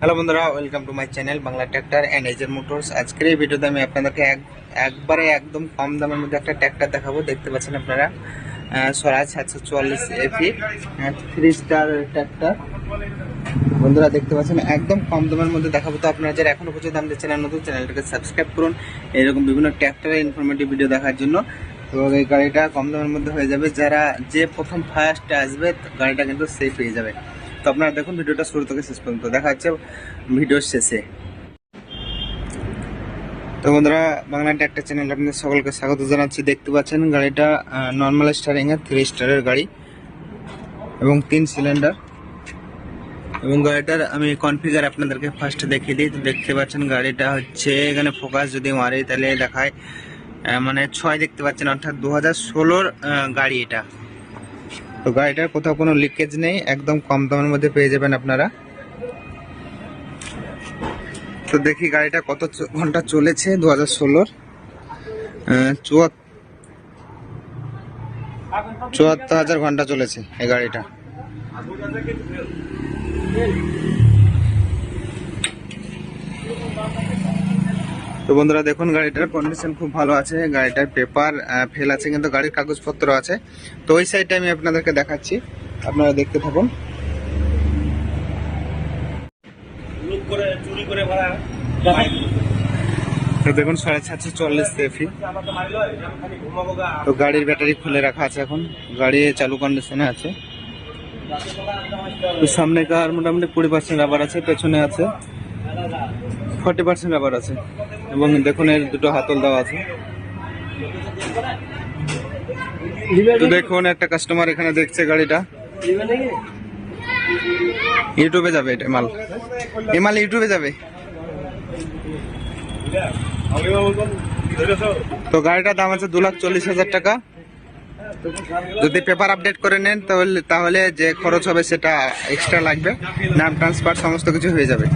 Hello বন্ধুরা welcome to my channel Bangla tractor and এজের motors আজকের এই ভিডিওতে আমি আপনাদেরকে এক একবারে একদম কম দামের মধ্যে একটা ট্র্যাক্টর দেখাবো দেখতে পাচ্ছেন আপনারা। আহ, স্বরাজ সাতশো চুয়াল্লিশ এফি থ্রি স্টার ট্র্যাক্টর বন্ধুরা দেখতে পাচ্ছেন একদম কম দামের মধ্যে দেখাবো। তো আপনারা যারা এখনও পর্যন্ত আমাদের চ্যানেল নতুন চ্যানেলটাকে সাবস্ক্রাইব করুন। এরকম বিভিন্ন ট্র্যাক্টরের ইনফরমেটিভ ভিডিও দেখার জন্য। তো এই গাড়িটা কম দামের মধ্যে হয়ে যাবে। যারা যে প্রথম ফার্স্ট আসবে গাড়িটা কিন্তু সেফ হয়ে যাবে। তো আপনারা দেখুন, ভিডিওটা শুরু থেকে শেষ পর্যন্ত দেখা হচ্ছে ভিডিওর শেষে। তো বন্ধুরা, বাংলা ট্র্যাক্টর চ্যানেল আপনাদের সকলকে স্বাগত জানাচ্ছি। দেখতে পাচ্ছেন, গাড়িটা নর্মাল স্টারিং এর থ্রি স্টারের গাড়ি এবং তিন সিলিন্ডার এবং গাড়িটার আমি কনফিগার আপনাদেরকে ফার্স্ট দেখিয়ে দিই। তো দেখতে পাচ্ছেন, গাড়িটা হচ্ছে এখানে ফোকাস যদি মারি, তাহলে দেখায় মানে ছয় দেখতে পাচ্ছেন, অর্থাৎ দু হাজার গাড়ি এটা। তো গাড়িটার কোথাও কোনো লিকেজ নেই, একদম কম দামের মধ্যে পেয়ে যাবেন আপনারা। তো দেখি গাড়িটা কত ঘণ্টা চলেছে দু হাজার ষোলোর চুয়াত্তর হাজার ঘণ্টা চলেছে এই গাড়িটা। তো বন্ধুরা দেখুন গাড়িটার কন্ডিশন খুব ভালো আছে গাড়িটার পেপার ফেল আছে কিন্তু গাড়ির কাগজপত্র আছে। তো ওই সাইডটা আমি আপনাদেরকে দেখাচ্ছি আপনারা দেখতে থাকুন। তো দেখুন সাড়ে সাতশো চল্লিশ এফি তো গাড়ির ব্যাটারি খুলে রাখা আছে এখন। গাড়ি চালু কন্ডিশনে আছে। তো সামনে কার মোটামুটি কুড়ি পার্সেন্ট রাবার আছে পেছনে আছে। ফর্টি পার্সেন্ট রাবার আছে। এবং দেখুন, এর দুটো হাতল দেওয়া আছে। তো দেখুন, একটা কাস্টমার এখানে দেখছে গাড়িটা। ইউটিউবে যাবে এটা মাল এই মাল ইউটিউবে যাবে। তো গাড়িটার দাম আছে দু লাখ চল্লিশ হাজার টাকা। যদি পেপার আপডেট করে নেন, তাহলে তাহলে যে খরচ হবে সেটা এক্সট্রা লাগবে। নাম ট্রান্সফার সমস্ত কিছু হয়ে যাবে।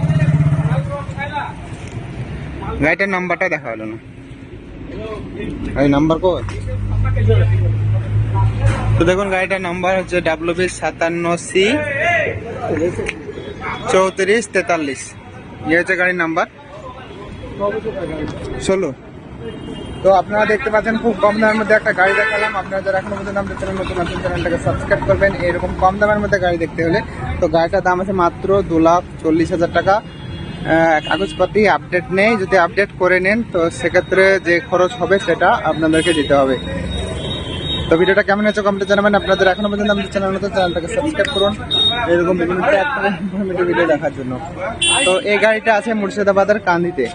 গাড়িটার নাম্বারটা দেখা হলো না। এই নাম্বার কো তো দেখুন, গাড়িটার নাম্বার হচ্ছে ডাব্লিউ বি সাতান্ন সি চৌত্রিশ তেতাল্লিশ। ইয়ে হচ্ছে গাড়ির নাম্বার। ষোলো তো আপনারা দেখতে পাচ্ছেন, খুব কম দামের মধ্যে একটা গাড়ি দেখালাম। আপনারা যারা এখনও পর্যন্ত আমাদের চ্যানেল নতুন আছেন চ্যানেলটাকে সাবস্ক্রাইব করবেন, এরকম কম দামের মধ্যে গাড়ি দেখতে হলে। তো গাড়িটার দাম আছে মাত্র দু লাখ চল্লিশ হাজার টাকা। আহ, কাগজপাতি আপডেট নেই। যদি আপডেট করে নেন তো সেক্ষেত্রে যে খরচ হবে সেটা আপনাদেরকে দিতে হবে। তো ভিডিওটা কেমন হয়েছে কমেন্টে জানাবেন। আপনাদের এখনও পর্যন্ত আমাদের চ্যানেল নতুন চ্যানেলটাকে সাবস্ক্রাইব করুন। এরকম বিভিন্ন ভিডিও দেখার জন্য। তো এই গাড়িটা আছে মুর্শিদাবাদের কান্দিতে।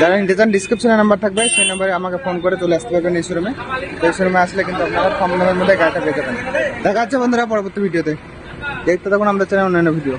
যারা নিতে ডিসক্রিপশনে নাম্বার থাকবে সেই নাম্বারে আমাকে ফোন করে চলে আসতে পারবেন এই শোরুমে তো এই শোরুমে আসলে কিন্তু আপনারা কম দামের মধ্যে গাড়িটা পেয়ে যাবেন। দেখা যাচ্ছে বন্ধুরা পরবর্তী ভিডিওতে দেখতে থাকুন আমাদের চ্যানেল অন্যান্য ভিডিও